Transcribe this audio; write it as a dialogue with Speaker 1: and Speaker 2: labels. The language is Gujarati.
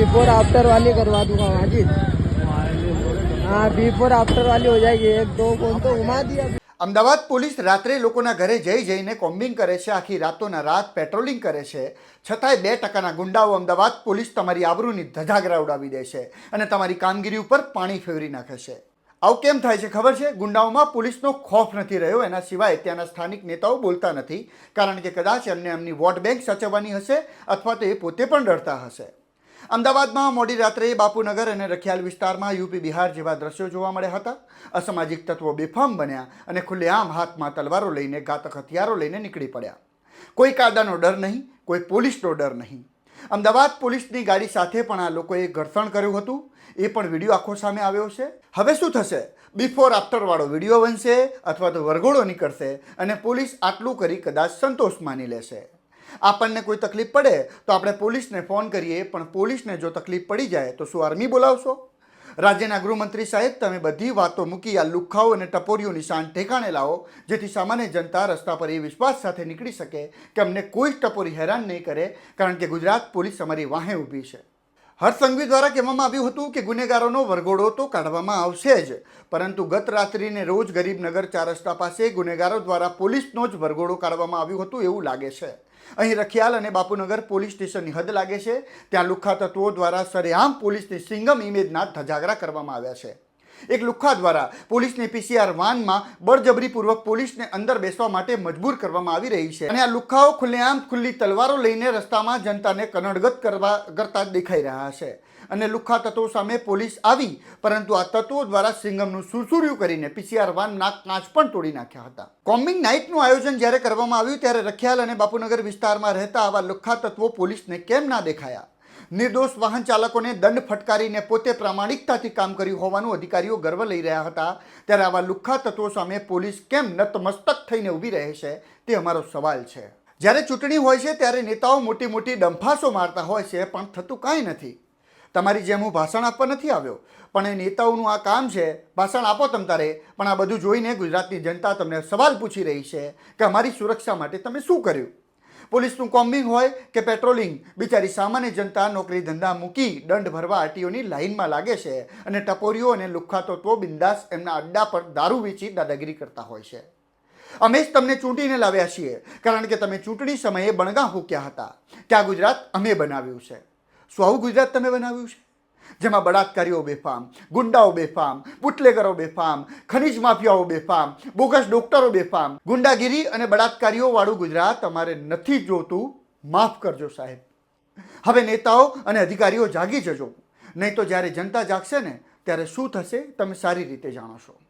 Speaker 1: बिफोर आफ्टर वाली करवा दूंगा माजिद हाँ बिफोर आफ्टर वाली हो जाएगी एक दो कौन तो घुमा दिया
Speaker 2: અમદાવાદ પોલીસ રાત્રે લોકોના ઘરે જઈ જઈને કોમ્બિંગ કરે છે આખી રાતોના રાત પેટ્રોલિંગ કરે છે છતાંય બે ટકાના ગુંડાઓ અમદાવાદ પોલીસ તમારી આબરૂની ધજાગરા ઉડાવી દે છે અને તમારી કામગીરી ઉપર પાણી ફેવરી નાખે છે આવું કેમ થાય છે ખબર છે ગુંડાઓમાં પોલીસનો ખોફ નથી રહ્યો એના સિવાય ત્યાંના સ્થાનિક નેતાઓ બોલતા નથી કારણ કે કદાચ એમને એમની વોટ બેંક સાચવવાની હશે અથવા તો એ પોતે પણ ડરતા હશે અમદાવાદમાં મોડી રાત્રે બાપુનગર અને રખિયાલ વિસ્તારમાં યુપી બિહાર જેવા દ્રશ્યો જોવા મળ્યા હતા. અસામાજિક તત્વો બેફામ બન્યા અને ખુલ્લેઆમ હાથમાં તલવારો લઈને ઘાતક હથિયારો લઈને નીકળી પડ્યા. કોઈ કાયદાનો ડર નહીં, કોઈ પોલીસનો ડર નહીં. અમદાવાદ પોલીસની ગાડી સાથે પણ આ લોકોએ ઘર્ષણ કર્યું હતું. એ પણ વીડિયો આખો સામે આવ્યો છે. હવે શું થશે? બિફોર આફ્ટરવાળો વીડિયો બનશે અથવા તો વરઘોડો નીકળશે અને પોલીસ આટલું કરી કદાચ સંતોષ માની લેશે. આપણને કોઈ તકલીફ પડે તો આપણે પોલીસને ફોન કરીએ, પણ પોલીસને જો તકલીફ પડી જાય તો શું આર્મી બોલાવશો? રાજ્યના ગૃહમંત્રી સાહેબ, તમે બધી વાતો મૂકી આ લુખાઓ અને ટપોરીઓની શાન ઠેકાણે લાવો, જેથી સામાન્ય જનતા રસ્તા પર એ વિશ્વાસ સાથે નીકળી શકે કે અમને કોઈ જ ટપોરી હેરાન નહીં કરે, કારણ કે ગુજરાત પોલીસ અમારી વાહે ઊભી છે. હર્ષ દ્વારા કહેવામાં આવ્યું હતું કે ગુનેગારોનો વરઘોડો તો કાઢવામાં આવશે જ, પરંતુ ગત રાત્રિને રોજ ગરીબનગર ચાર રસ્તા પાસે ગુનેગારો દ્વારા પોલીસનો જ વરઘોડો કાઢવામાં આવ્યું હતું એવું લાગે છે. અહીં રખિયાલ અને બાપુનગર પોલીસ સ્ટેશનની હદ લાગે છે. ત્યાં લુખ્ખા તત્વો દ્વારા સરેઆમ પોલીસની સિંગમ ઇમેજના ધજાગરા કરવામાં આવ્યા છે. એક લુખ્ખા દ્વારા પોલીસની પીસીઆર વાનમાં બળજબરીપૂર્વક પોલીસને અંદર બેસવા માટે મજબૂર કરવામાં આવી રહી છે. અને આ લુખ્ખાઓ ખુલ્લેઆમ ખુલ્લી તલવારો લઈને રસ્તામાં જનતાને કનડગત કરવા કરતા દેખાઈ રહ્યા છે. અને લુખ્ખા તત્વો સામે પોલીસ આવી, પરંતુ આ તત્વો દ્વારા સિંગમનું સુરસુર્યું કરીને પીસીઆર વાનના કાચ પણ તોડી નાખ્યા હતા. કોમ્બિંગ નાઇટનું આયોજન જ્યારે કરવામાં આવ્યું, ત્યારે રખિયાલ અને બાપુનગર વિસ્તારમાં રહેતા આવા લુખ્ખા તત્વો પોલીસને કેમ ના દેખાયા? નિર્દોષ વાહન ચાલકોને દંડ ફટકારીને પોતે પ્રામાણિકતાથી કામ કર્યું હોવાનું અધિકારીઓ ગર્વ લઈ રહ્યા હતા. ત્યારે આવા લુખ્ખા તત્વો સામે પોલીસ કેમ નતમસ્તક થઈને ઊભી રહે છે તે અમારો સવાલ છે. જ્યારે ચૂંટણી હોય છે ત્યારે નેતાઓ મોટી મોટી ડંફાસો મારતા હોય છે, પણ થતું કાંઈ નથી. તમારી જેમ હું ભાષણ આપવા નથી આવ્યો, પણ એ નેતાઓનું આ કામ છે, ભાષણ આપો તમ તારે, પણ આ બધું જોઈને ગુજરાતની જનતા તમને સવાલ પૂછી રહી છે કે અમારી સુરક્ષા માટે તમે શું કર્યું? પોલીસનું કોમ્બિંગ હોય કે પેટ્રોલિંગ, બિચારી સામાન્ય જનતા નોકરી ધંધા મૂકી દંડ ભરવા આરટીઓની લાઇનમાં લાગે છે અને ટપોરીઓ અને લુખ્ખા તો બિંદાસ એમના અડ્ડા પર દારૂ વેચી દાદાગીરી કરતા હોય છે. અમે જ તમને ચૂંટીને લાવ્યા છીએ, કારણ કે તમે ચૂંટણી સમયે બણગા ફૂક્યા હતા. આ ગુજરાત અમે બનાવ્યું છે? શું આવું ગુજરાત તમે બનાવ્યું છે? જેમાં બળાત્કારીઓ બેફામ, ગુંડાઓ બેફામ, બુટલેગરો બેફામ, ખનીજ માફિયાઓ બેફામ, બોગસ ડોક્ટરો બેફામ. ગુંડાગીરી અને બળાત્કારીઓ વાળું ગુજરાત અમારે નથી જોતું. માફ કરજો સાહેબ. હવે નેતાઓ અને અધિકારીઓ જાગી જજો. નહીં તો જ્યારે જનતા જાગશે ને, ત્યારે શું થશે? તમે સારી રીતે જાણો છો.